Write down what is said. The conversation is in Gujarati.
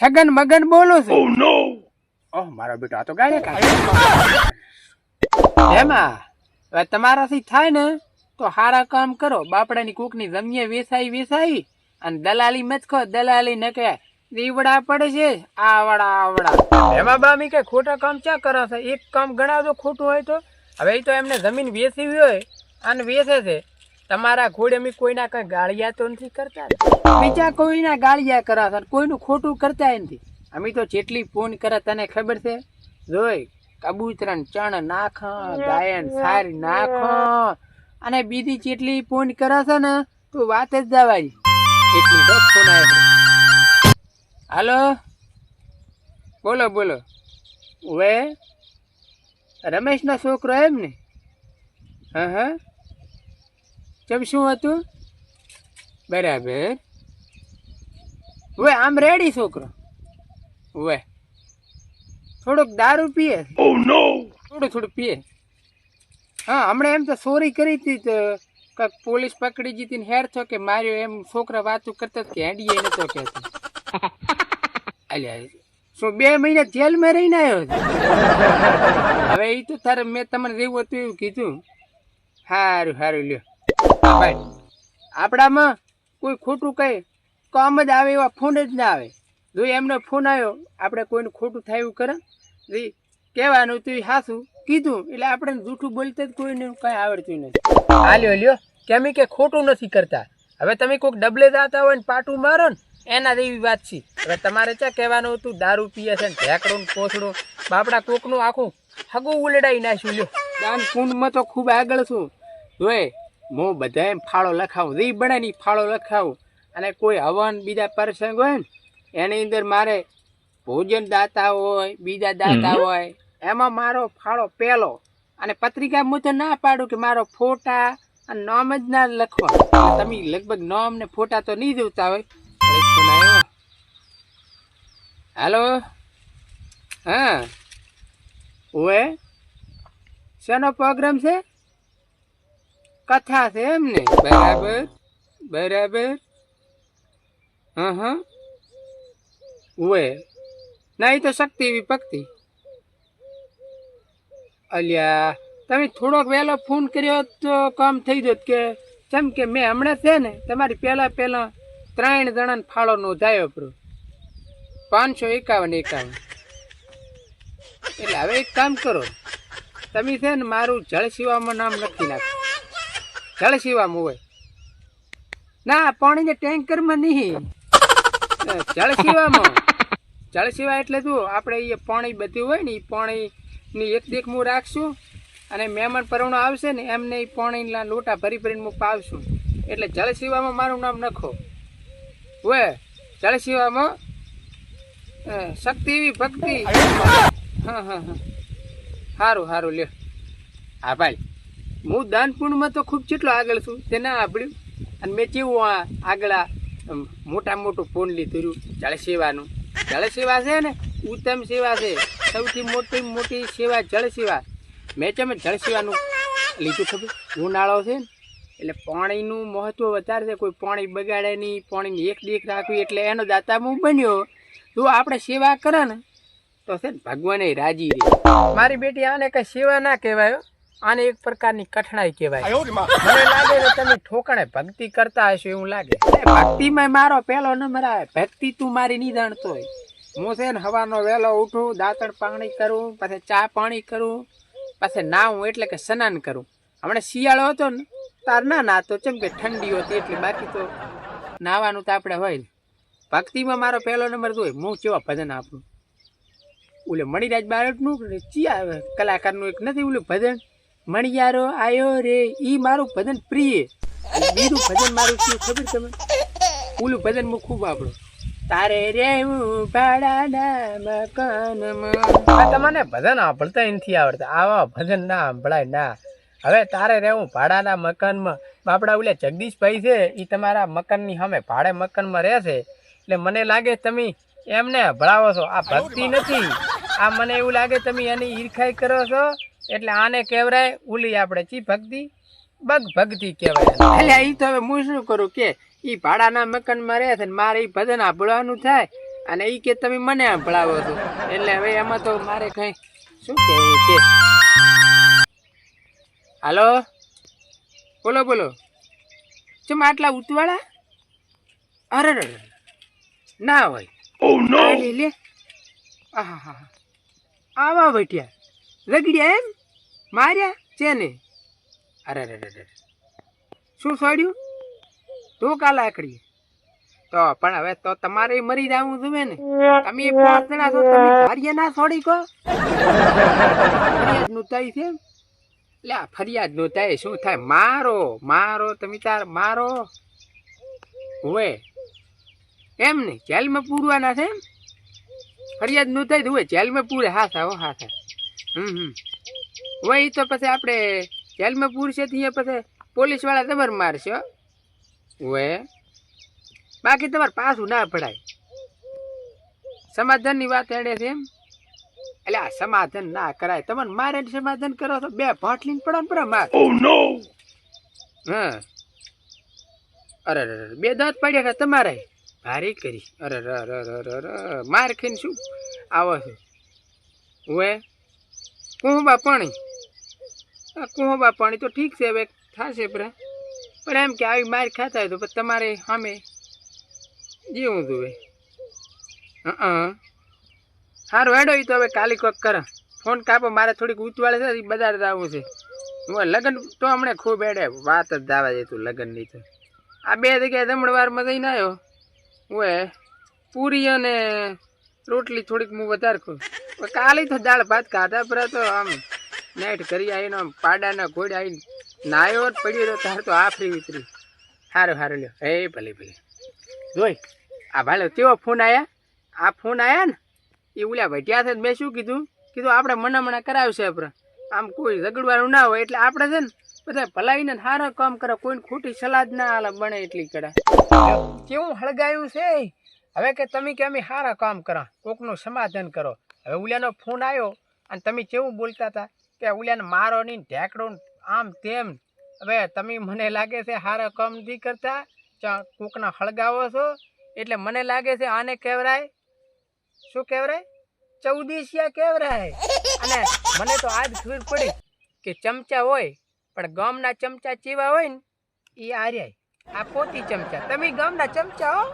છગન મગન બોલું છું. ઓહ મારો બેટો આ તો ગાડે કાઢે એમાં હવે તમારાથી થાય ને તો હારા કામ કરો. બાપડાની કોકની જમીએ વેસાઈ વેસાઈ અને દલાલી મત ખો દલાલી ન કે દીવડા પડે છે. આવડા આવડા. એમાં બામી કે ખોટા કામ ચા કરો છે એક કામ ગણાવજો ખોટું હોય તો. હવે એ તો એમને જમીન વેચવી હોય અને વેચે છે. તમારા ઘોડે અમે કોઈના કઈ ગાળિયા તો નથી કરતા? બીજા કોઈના ગાળિયા કરા છે કોઈનું ખોટું કરતા નથી. અમે તો જેટલી ફોન કરે તને ખબર છે? જોઈ, કબૂતરન ચણ નાખ, ગાયન સારી નાખ. અને બીજી જેટલી ફોન કરે છે ને, તો વાત જ જવાય એક મિનિટ ફોન આવ્યો હાલો? બોલો બોલો. હવે રમેશનો છોકરો એમ ને? હા હા. ચમ શું હતું? બરાબર. વે આમ રેડી છોકરો. વે થોડોક દારૂ પીએ. થોડું થોડું પીએ. હા હમણાં એમ તો ચોરી કરી હતી તો કાંઈક પોલીસ પકડી જીતી ને હેર થો કે માર્યો એમ છોકરા વાતું કરતા કે હેડીએ નતો કહેતો. અલ્યા શું બે મહિના જેલમાં રહીને આવ્યો હવે એ તો તારે મેં તમને જેવું હતું એવું કીધું. સારું સારું લ્યો. ભાઈ આપણામાં કોઈ ખોટું કહે કામ જ આવે એવા ફોન જ ના આવે. જો એમનો ફોન આવ્યો આપણે કોઈનું ખોટું થાય એવું કરે? જે કહેવાનું તું હાસું કીધું એટલે આપણે જૂઠું બોલતા જ કોઈને કાંઈ આવડતું નથી. હાલ્યો લ્યો. કેમ કે ખોટું નથી કરતા? હવે તમે કોઈક ડબલે જાતા હોય ને પાટું મારો ને એના જેવી વાત છે. હવે તમારે ક્યાં કહેવાનું હતું? દારૂ પીએ છે ને ઢેકડું ને કોથળું. બાપડા કોકનું આખું હગું ઉલડાઈ નાખ્યું લ્યો. દાન કુંડમાં તો ખૂબ આગળ છું. જોએ હું બધાએ ફાળો લખાવું. રી બનાવીને ફાળો લખાવું. અને કોઈ હવન બીજા પ્રસંગ હોય ને એની અંદર મારે ભોજન દાતા હોય બીજા દાતા હોય એમાં મારો ફાળો પહેલો અને પત્રિકા હું તો ના પાડું કે મારો ફોટા અને નામ જ ના લખવા તમે લગભગ નામ ને ફોટા તો નહીં જોતા હોય. હાલો? હા. ઓએ શેનો પ્રોગ્રામ છે? કથા છે એમ ને બરાબર? બરાબર? હા હા ના એ તો શક્તિ વિભક્તિ અલ્યા તમે થોડોક વહેલો ફોન કર્યો તો કામ થઈ જત કે જેમ કે મેં હમણાં છે ને તમારી પહેલાં પહેલાં ત્રણ જણાને ફાળો નોંધાયો પ્રો પાંચસો એકાવન એકાવન. એટલે હવે એક કામ કરો. તમે છે ને મારું જળ શિવામાં નામ લખી નાખો. જળ શિવામાં હોય. ના પાણીને ટેન્કરમાં નહીં. અ, જળ શિવામાં જળ એટલે શું આપણે એ પાણી બધું હોય ને એ પાણીની એક દેખ હું રાખશું અને મહેમાન પરવણો આવશે ને એમને એ પાણીના લોટા ભરી ભરીને હું પાવશું. એટલે જળ શિવામાં મારું નામ લખો હોય જળ શિવામાં શક્તિ એવી ભક્તિ. હા હા હા. સારું સારું લ્યો. હા ભાઈ. હું દાનપુણમાં તો ખૂબ જેટલો આગળ છું તે ના આપડ્યું અને મેં કેવું આ આગળ મોટા મોટું ફોન લીધું જળ સેવાનું. જળ સેવા છે ને? ઉત્તમ સેવા છે. સૌથી મોટી મોટી સેવા જળ સેવા. મેં તમે જળ સેવાનું લીધું ખબર? ઉનાળો છે ને, એટલે પાણીનું મહત્વ વધારે છે. કોઈ પાણી બગાડે નહીં, પાણીની એક દેખ રાખવી, એટલે એનો દાતા હું બન્યો. જો આપણે સેવા કરે ને, તો છે ને ભગવાને રાજી રહે. મારી બેટી આને કઈ સેવા ના કહેવાય. આને એક પ્રકારની કઠણાઈ કહેવાય. મને લાગે છે તમે ઠોકણે ભક્તિ કરતા હશો એવું લાગે. ભક્તિમાં મારો પહેલો નંબર આવે. ભક્તિ તું મારી નહીં જાણતો હોય. હું છે ને હવાનો વહેલો ઉઠું દાંતણ પાણી કરું પછી ચા પાણી કરું પછી નાહું એટલે કે સ્નાન કરું. હમણાં શિયાળો હતો ને તાર ના નાતો ચમ કે ઠંડી હતી એટલે બાકી તો નાવાનું તો આપણે હોય ભક્તિમાં મારો પહેલો નંબર તો હોય હું કેવા ભજન આપું? ઓલે મણિરાજ બાળકનું ચિયા કલાકારનું એક નથી ઓલું ભજન? મણિયારો આયો રે, ઈ મારું ભજન પ્રિય. બીજું ભજન મારું શું ખબર તમે ઓલું ભજન હું ખૂબ આપણું તારે રેવું ભાડાના મકાનમાં તમને ભજન સાંભળતા નથી આવડતા. આવા ભજન ના સાંભળાય ના. હવે તારે રહેવું ભાડાના મકાનમાં. બાપડા ઓલે જગદીશભાઈ છે એ તમારા મકાનની સામે ભાડે મકાનમાં રહેશે એટલે મને લાગે તમે એમને ભળાવો છો. આ ભક્તિ નથી. આ મને એવું લાગે તમે એની ઈર્ખાઈ કરો છો. એટલે આને કહેવાય ઉલી આપણે ચી ભક્તિ બગ ભક્તિ કહેવાય. એટલે એ તો હવે હું શું કરું કે એ ભાડાના મકાનમાં રહે છે ને મારે એ ભજન સાંભળવાનું થાય અને એ કે તમે મને ભણાવો છો. એટલે હવે એમાં તો મારે કઈ શું કહેવું કે? હાલો? બોલો બોલો. ચમ આટલા ઉતવાળા? અરે. ના હોય. લે લે. આહા આવા બેઠ્યા રગડ્યા એમ? માર્યા છે ને અરે રે રે શું છોડ્યું તું કા લાકડી. તો પણ હવે તો તમારે મરી જવું જોઈએ ને. તમે પાંચ જણા છો, તમે ધારીએ ના છોડી કો. ફરિયાદનું થાય છે લે, આ ફરિયાદનું થાય શું થાય? મારો મારો, તમે તાર મારો. હોય એમ ને, જેલમાં પૂરવાના છે એમ? ફરિયાદનું થાય હોય જેલમાં પૂરે, હા થા હો, હા. થા હમ હમ. ઈ તો પછી આપણે જેલમાં પૂરશે તો અહીંયા પછી પોલીસવાળા જબર મારશે વે બાકી તમારે પાછું ના પડાય. સમાધાનની વાત એડે છે એમ. એટલે આ સમાધાન ના કરાય. તમને મારે સમાધાન કરો તો બે ભાટ લઈને પડો ને પરા માર. હા. અરે બે દાંત પાડ્યા હતા તમારે? ભારી કરી. અરે માર ખાઈને શું? આવો છો. હવે કુંબા પાણી. આ બા, પાણી તો ઠીક છે, હવે થશે પરા. પણ એમ કે આવી માર ખાતા હોય તો તમારે સામે જીવું તું હા સારું હેડો ઈ તો હવે કાલી કોક કરે. ફોન કાપો, મારે થોડીક ઉંચવાળે છે એ બજાર જવું છે. હું લગ્ન તો હમણાં ખૂબ હેડે, વાત જ દાવા જતું લગ્નની તો. આ બે જગ્યાએ જમણવારમાં જઈને આવ્યો હું પૂરી અને રોટલી થોડીક હું વધારે ખઉં. કાલી કાલે તો દાળ ભાત ખાધા પર તો આમ. નેટ કરી આવીને આમ પાડાના ઘોડે આવીને નાયો જ પડ્યો રહ્યો, તાર તો આફરી વિતરી સારું સારું લ્યો. હે, ભલે ભલે. જોઈ, આ ભાલો કેવો ફોન આવ્યા આ ફોન આવ્યા ને? એ ઉલ્યા ભટ્યા છે મેં શું કીધું? કીધું આપણે મનામણા કરાવશે આપણે. આમ કોઈ રગડવાનું ના હોય, એટલે આપણે છે ને બધા ભલાઈને સારા કામ કરે, કોઈને ખોટી સલાહ જ ના આલે, બને એટલી કરે કેવું હળગાયું છે હવે કે તમે કે અમે સારા કામ કરો, કોકનું સમાધાન કરો. હવે ઉલ્યાનો ફોન આવ્યો અને તમે કેવું બોલતા હતા? કે ઉલિયાને મારો નહીં, ઢેકડો આમ તેમ. હવે તમે મને લાગે છે હારા કમ નથી કરતા કોકના હળગાવો છો? એટલે મને લાગે છે આને કહેવરાય. શું કહેવરાય? ચૌદીસિયા કહેવરાય. અને મને તો આજ ખબર પડી કે ચમચા હોય, પણ ગામના ચમચા ચીવા હોય ને એ આર્યાય. આ પોતી ચમચા. તમે ગામના ચમચા હો?